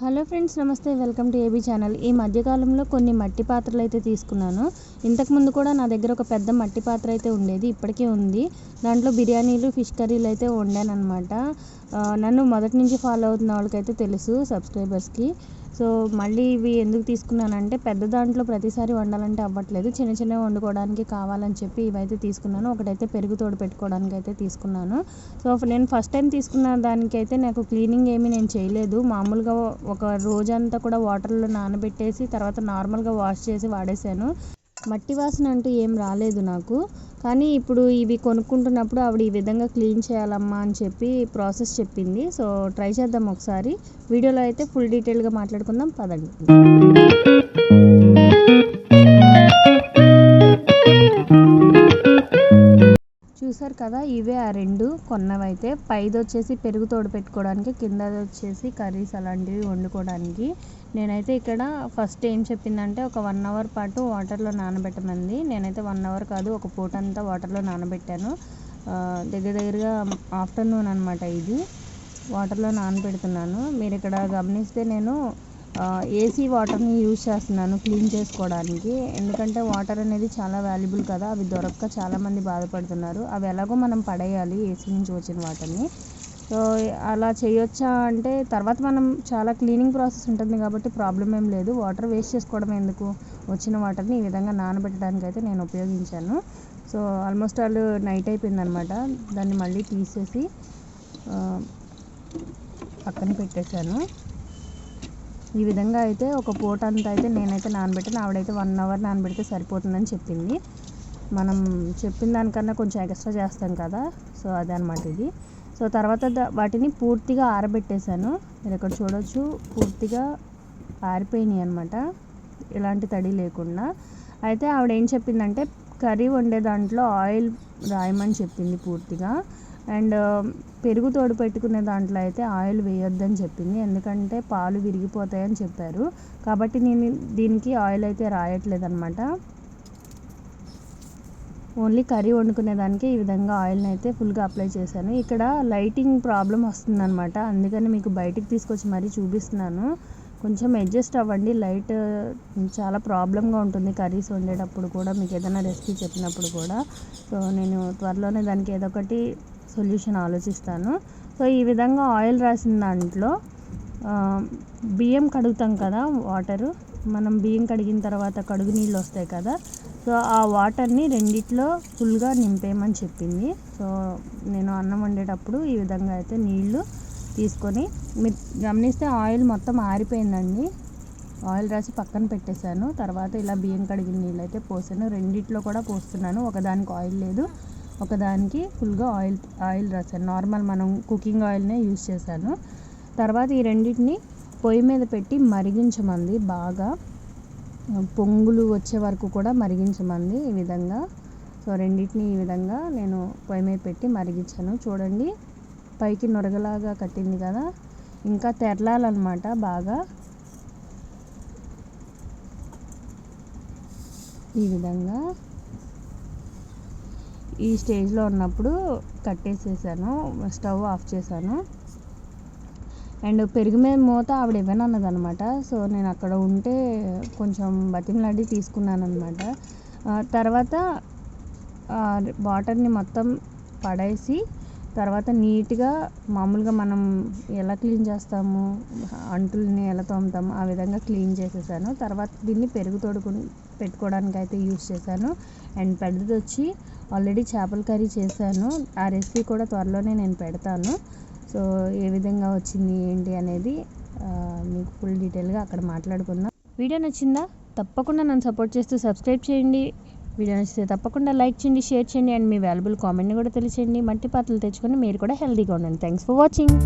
Hello friends నమస్తే. Welcome to AB channel. ఈ మధ్యకాలంలో కొన్ని మట్టి పాత్రలు అయితే తీసుకున్నాను. ఇంతకుముందు కూడా నా దగ్గర ఒక పెద్ద మట్టి పాత్ర అయితే ఉండేది. ఇప్పటికే ఉంది. దాంట్లో బిర్యానీలు ఫిష్ కర్రీలు అయితే వండాను అనమాట నన్ను మొదటి నుంచి ఫాలో అవుతున్న వాళ్ళకైతే తెలుసు సబ్స్క్రైబర్స్కి. సో మళ్ళీ ఇవి ఎందుకు తీసుకున్నానంటే పెద్ద దాంట్లో ప్రతిసారి వండాలంటే అవ్వట్లేదు. చిన్న చిన్నవి వండుకోవడానికి కావాలని చెప్పి ఇవైతే తీసుకున్నాను. ఒకటైతే పెరుగు తోడు పెట్టుకోవడానికి అయితే తీసుకున్నాను. సో నేను ఫస్ట్ టైం తీసుకున్న దానికైతే నాకు క్లీనింగ్ ఏమీ నేను చేయలేదు. మామూలుగా ఒక రోజంతా కూడా వాటర్లో నానబెట్టేసి తర్వాత నార్మల్గా వాష్ చేసి వాడేసాను మట్టి వాసన అంటూ ఏం రాలేదు నాకు. కానీ ఇప్పుడు ఇవి కొనుక్కుంటున్నప్పుడు ఆవిడ ఈ విధంగా క్లీన్ చేయాలమ్మా అని చెప్పి ప్రాసెస్ చెప్పింది. సో ట్రై చేద్దాం ఒకసారి. వీడియోలో అయితే ఫుల్ డీటెయిల్గా మాట్లాడుకుందాం. పదండి. చూసారు కదా ఇవే ఆ రెండు కొన్నవైతే. పైది వచ్చేసి పెరుగు తోడు పెట్టుకోవడానికి కిందది వచ్చేసి కర్రీస్ అలాంటివి వండుకోవడానికి. నేనైతే ఇక్కడ ఫస్ట్ ఏం చెప్పిందంటే ఒక వన్ అవర్ పాటు వాటర్లో నానబెట్టమంది. నేనైతే వన్ అవర్ కాదు ఒక పూట అంతా వాటర్లో నానబెట్టాను. దగ్గర దగ్గరగా ఆఫ్టర్నూన్ అనమాట ఇది. వాటర్లో నానబెడుతున్నాను. మీరు ఇక్కడ గమనిస్తే నేను ఏసీ వాటర్ని యూజ్ చేస్తున్నాను క్లీన్ చేసుకోవడానికి. ఎందుకంటే వాటర్ అనేది చాలా వాల్యుబుల్ కదా. అవి దొరక్క చాలామంది బాధపడుతున్నారు. అవి ఎలాగో మనం పడేయాలి ఏసీ నుంచి వచ్చిన వాటర్ని సో అలా చేయొచ్చా అంటే తర్వాత మనం చాలా క్లీనింగ్ ప్రాసెస్ ఉంటుంది కాబట్టి ప్రాబ్లం ఏం లేదు. వాటర్ వేస్ట్ చేసుకోవడం ఎందుకు? వచ్చిన వాటర్ని ఈ విధంగా నానబెట్టడానికి అయితే నేను ఉపయోగించాను. సో ఆల్మోస్ట్ ఆల్ నైట్ అయిపోయింది అనమాట దాన్ని మళ్ళీ తీసేసి పక్కన పెట్టేశాను. ఈ విధంగా అయితే ఒక పూట అంతా అయితే నేనైతే నానబెట్టాను. ఆవిడైతే వన్ అవర్ నానబెడితే సరిపోతుందని చెప్పింది. మనం చెప్పిన దానికన్నా కొంచెం ఎక్స్ట్రా చేస్తాం కదా. సో అదనమాట అనమాట ఇది. సో తర్వాత వాటిని పూర్తిగా ఆరబెట్టేశాను. మీరు ఇక్కడ చూడవచ్చు పూర్తిగా ఆరిపోయినాయి అనమాట ఎలాంటి తడి లేకుండా. అయితే ఆవిడ ఏం చెప్పిందంటే కర్రీ వండే దాంట్లో ఆయిల్ రాయమని చెప్పింది పూర్తిగా. అండ్ పెరుగు తోడు పెట్టుకునే దాంట్లో అయితే ఆయిల్ వేయొద్దని చెప్పింది. ఎందుకంటే పాలు విరిగిపోతాయని చెప్పారు. కాబట్టి నేను దీనికి ఆయిల్ అయితే రాయట్లేదు అనమాట ఓన్లీ కర్రీ వండుకునే దానికి ఈ విధంగా ఆయిల్ని అయితే ఫుల్గా అప్లై చేశాను. ఇక్కడ లైటింగ్ ప్రాబ్లం వస్తుందన్నమాట. అందుకని మీకు బయటికి తీసుకొచ్చి మరీ చూపిస్తున్నాను. కొంచెం అడ్జస్ట్ అవ్వండి. లైట్ చాలా ప్రాబ్లంగా ఉంటుంది కర్రీస్ వండేటప్పుడు కూడా. మీకు ఏదైనా రెసిపీ చెప్పినప్పుడు కూడా. సో నేను త్వరలోనే దానికి ఏదో ఒకటి సొల్యూషన్ ఆలోచిస్తాను. సో ఈ విధంగా ఆయిల్ రాసిన దాంట్లో బియ్యం కడుగుతాం కదా వాటరు. మనం బియ్యం కడిగిన తర్వాత కడుగు నీళ్ళు వస్తాయి కదా. సో ఆ వాటర్ని రెండిట్లో ఫుల్గా నింపేయమని చెప్పింది. సో నేను అన్నం వండేటప్పుడు ఈ విధంగా అయితే నీళ్ళు తీసుకొని మీరు గమనిస్తే ఆయిల్ మొత్తం ఆరిపోయిందండి. ఆయిల్ రాసి పక్కన పెట్టేశాను. తర్వాత ఇలా బియ్యం కడిగిన నీళ్ళు అయితే పోసాను. రెండిట్లో కూడా పోస్తున్నాను. ఒకదానికి ఆయిల్ లేదు. ఒకదానికి ఫుల్గా ఆయిల్ ఆయిల్ రాశాను నార్మల్ మనం కుకింగ్ ఆయిల్నే యూజ్ చేశాను. తర్వాత ఈ రెండింటిని పొయ్యి మీద పెట్టి మరిగించమంది. బాగా పొంగులు వచ్చే వరకు కూడా మరిగించమంది ఈ విధంగా. సో రెండింటిని ఈ విధంగా నేను పొయ్యి మీద పెట్టి మరిగించాను. చూడండి పైకి నొరగలాగా కట్టింది కదా. ఇంకా తెరలాలన్నమాట బాగా. ఈ విధంగా ఈ స్టేజ్లో ఉన్నప్పుడు కట్టేసేసాను స్టవ్ ఆఫ్ చేశాను. అండ్ పెరుగు మీద మూత ఆవిడ ఇవ్వనన్నది అనమాట సో నేను అక్కడ ఉంటే కొంచెం బతిమలాడి తీసుకున్నాను అనమాట తర్వాత వాటర్ని మొత్తం పడేసి తర్వాత నీట్గా మామూలుగా మనం ఎలా క్లీన్ చేస్తాము అంటుల్ని ఎలా తోముతాము ఆ విధంగా క్లీన్ చేసేసాను. తర్వాత దీన్ని పెరుగు తోడుకు పెట్టుకోవడానికి అయితే యూస్ చేశాను. అండ్ పెద్దది వచ్చి ఆల్రెడీ చేపల కర్రీ చేశాను. ఆ రెసిపీ కూడా త్వరలోనే నేను పెడతాను. సో ఏ విధంగా వచ్చింది ఏంటి అనేది మీకు ఫుల్ డీటెయిల్గా అక్కడ మాట్లాడుకుందాం. వీడియో నచ్చిందా? తప్పకుండా నన్ను సపోర్ట్ చేస్తూ సబ్స్క్రైబ్ చేయండి. వీడియో నచ్చితే తప్పకుండా లైక్ చేయండి షేర్ చేయండి అండ్ మీ వాల్యుబుల్ కామెంట్ని కూడా తెలియచేయండి. మట్టి పాత్రలు తెచ్చుకొని మీరు కూడా హెల్తీగా ఉండండి. Thanks for watching.